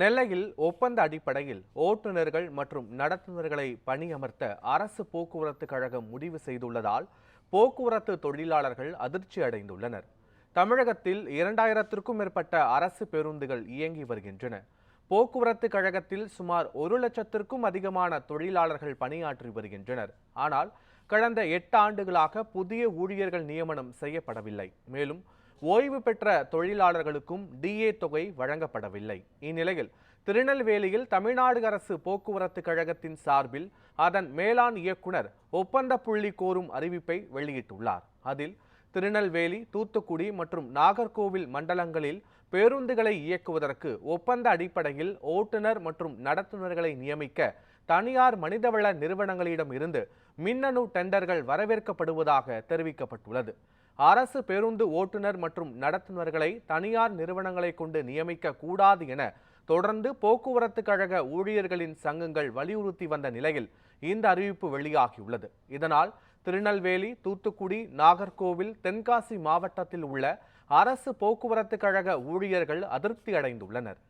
நெல்லையில் ஒப்பந்த அடிப்படையில் ஓட்டுநர்கள் மற்றும் நடத்துனர்களை பணியமர்த்த அரசு போக்குவரத்து கழகம் முடிவு செய்துள்ளதால் போக்குவரத்து தொழிலாளர்கள் அதிர்ச்சி அடைந்துள்ளனர். தமிழகத்தில் இரண்டாயிரத்திற்கும் மேற்பட்ட அரசு பேருந்துகள் இயங்கி வருகின்றன. போக்குவரத்து கழகத்தில் சுமார் ஒரு லட்சத்திற்கும் அதிகமான தொழிலாளர்கள் பணியாற்றி வருகின்றனர். ஆனால் கடந்த எட்டு ஆண்டுகளாக புதிய ஊழியர்கள் நியமனம் செய்யப்படவில்லை. மேலும் ஓய்வு பெற்ற தொழிலாளர்களுக்கும் டிஏ தொகை வழங்கப்படவில்லை. இந்நிலையில் திருநெல்வேலியில் தமிழ்நாடு அரசு போக்குவரத்து கழகத்தின் சார்பில் அதன் மேலாண் இயக்குனர் ஒப்பந்த புள்ளி கோரும் அறிவிப்பை வெளியிட்டுள்ளார். அதில் திருநெல்வேலி தூத்துக்குடி மற்றும் நாகர்கோவில் மண்டலங்களில் பேருந்துகளை இயக்குவதற்கு ஒப்பந்த அடிப்படையில் ஓட்டுநர் மற்றும் நடத்துனர்களை நியமிக்க தனியார் மனிதவள நிறுவனங்களிடம் இருந்து மின்னணு டெண்டர்கள் வரவேற்கப்படுவதாக தெரிவிக்கப்பட்டுள்ளது. அரசு பேருந்து ஓட்டுநர் மற்றும் நடத்துனர்களை தனியார் நிறுவனங்களை கொண்டு நியமிக்க கூடாது என தொடர்ந்து போக்குவரத்து கழக ஊழியர்களின் சங்கங்கள் வலியுறுத்தி வந்த நிலையில் இந்த அறிவிப்பு வெளியாகியுள்ளது. இதனால் திருநெல்வேலி தூத்துக்குடி நாகர்கோவில் தென்காசி மாவட்டத்தில் உள்ள அரசு போக்குவரத்து கழக ஊழியர்கள் அதிருப்தி அடைந்துள்ளனர்.